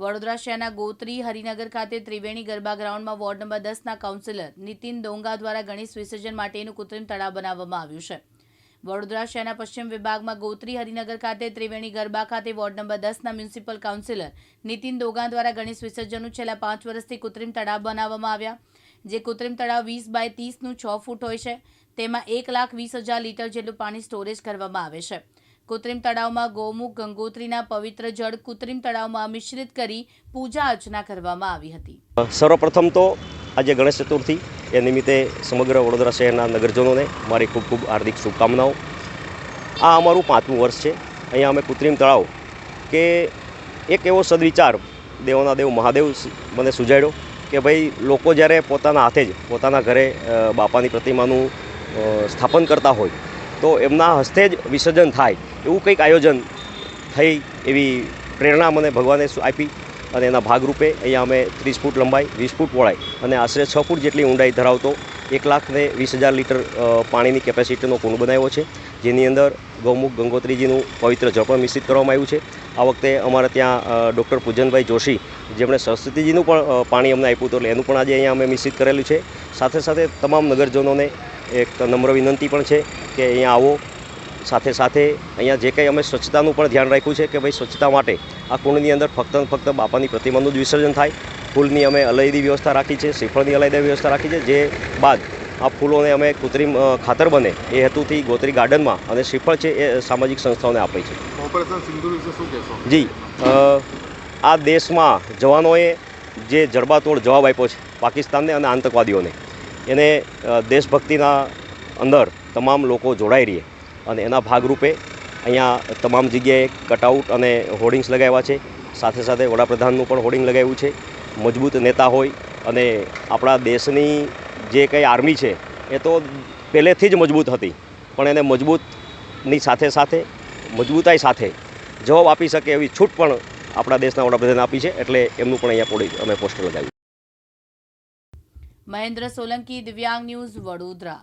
વડોદરા શહેરના ગોત્રી હરિનગર ખાતે ત્રિવેણી ગરબા ગ્રાઉન્ડમાં વોર્ડ નંબર દસના કાઉન્સિલર નીતિન ડોંગા દ્વારા ગણેશ વિસર્જન માટેનું કૃત્રિમ તળાવ બનાવવામાં આવ્યું છે. વડોદરા શહેરના પશ્ચિમ વિભાગમાં ગોત્રી હરિનગર ખાતે ત્રિવેણી ગરબા ખાતે વોર્ડ નંબર દસના મ્યુનિસિપલ કાઉન્સિલર નીતિન દોગા દ્વારા ગણેશ વિસર્જનનું છેલ્લા પાંચ વર્ષથી કૃત્રિમ તળાવ બનાવવામાં આવ્યા, જે કૃત્રિમ તળાવ વીસ બાય ત્રીસનું છ ફૂટ હોય છે. તેમાં એક લાખ વીસ હજાર લીટર જેટલું પાણી સ્ટોરેજ કરવામાં આવે છે. કૃત્રિમ તળાવમાં ગૌમુખ ગંગોત્રીના પવિત્ર જળ કૃત્રિમ તળાવમાં મિશ્રિત કરી પૂજા અર્ચના કરવામાં આવી હતી. સર્વપ્રથમ તો આજે ગણેશ ચતુર્થી એ નિમિત્તે સમગ્ર વડોદરા શહેરના નગરજનોને મારી ખૂબ ખૂબ હાર્દિક શુભકામનાઓ. આ અમારું પાંચમું વર્ષ છે. અહીંયા અમે કૃત્રિમ તળાવ કે એક એવો સદવિચાર દેવોના દેવ મહાદેવ મને સુજાડ્યો કે ભાઈ લોકો જ્યારે પોતાના હાથે જ પોતાના ઘરે બાપાની પ્રતિમાનું સ્થાપન કરતા હોય તો એમના હસ્તે જ વિસર્જન થાય. એવું કંઈક આયોજન થઈ એવી પ્રેરણા મને ભગવાને આપી અને એના ભાગરૂપે અહીંયા અમે ત્રીસ ફૂટ લંબાઈ, વીસ ફૂટ પહોળાઈ અને આશરે છ ફૂટ જેટલી ઊંડાઈ ધરાવતો એક લાખ ને વીસ હજાર લીટર પાણીની કેપેસિટીનો કુંડ બનાવ્યો છે. જેની અંદર ગૌમુખ ગંગોત્રીજીનું પવિત્ર જળ મિશ્રિત કરવામાં આવ્યું છે. આ વખતે અમારે ત્યાં ડૉક્ટર પૂજનભાઈ જોશી, જેમણે સરસ્વતીજીનું પણ પાણી અમને આપ્યું હતું એટલે એનું પણ આજે અહીંયા અમે મિશ્રિત કરેલું છે. સાથે સાથે તમામ નગરજનોને એક નમ્ર વિનંતી પણ છે. કે અહીંયા આવો. સાથે સાથે અહીંયા જે કંઈ અમે સ્વચ્છતાનું પણ ધ્યાન રાખ્યું છે કે ભાઈ સ્વચ્છતા માટે આ કુંડની અંદર ફક્ત ફક્ત બાપાની પ્રતિમાનું જ વિસર્જન થાય. ફૂલની અમે અલાયદી વ્યવસ્થા રાખી છે શ્રીફળની અલાયદી વ્યવસ્થા રાખી છે. જે બાદ આ ફૂલોને અમે કૃત્રિમ ખાતર બને એ હેતુથી ગોત્રી ગાર્ડનમાં અને શ્રીફળ છે એ સામાજિક સંસ્થાઓને આપે છે. ઓપરેશન સિંદૂર વિશે શું કહેશો? જી આ દેશમાં જવાનોએ જે જડબાતોડ જવાબ આપ્યો છે પાકિસ્તાનને અને આતંકવાદીઓને. એને દેશભક્તિના અંદર તમામ લોકો જોડાઈ રહીએ. અને એના ભાગરૂપે અહીંયા તમામ જગ્યાએ કટઆઉટ અને હોર્ડિંગ્સ લગાવ્યા છે. સાથે સાથે વડાપ્રધાનનું પણ હોર્ડિંગ લગાવ્યું છે. મજબૂત નેતા હોય અને આપણા દેશની જે કંઈ આર્મી છે, એ તો પહેલેથી જ મજબૂત હતી. પણ એને મજબૂતની સાથે સાથે, મજબૂતાઈ સાથે જવાબ આપી શકે એવી છૂટ પણ આપણા દેશના વડાપ્રધાન આપી છે. એટલે એમનું પણ અહીંયા પોડી અમે પોસ્ટર લગાવ્યું. મહેન્દ્ર સોલંકી, દિવ્યાંગ ન્યૂઝ વડોદરા.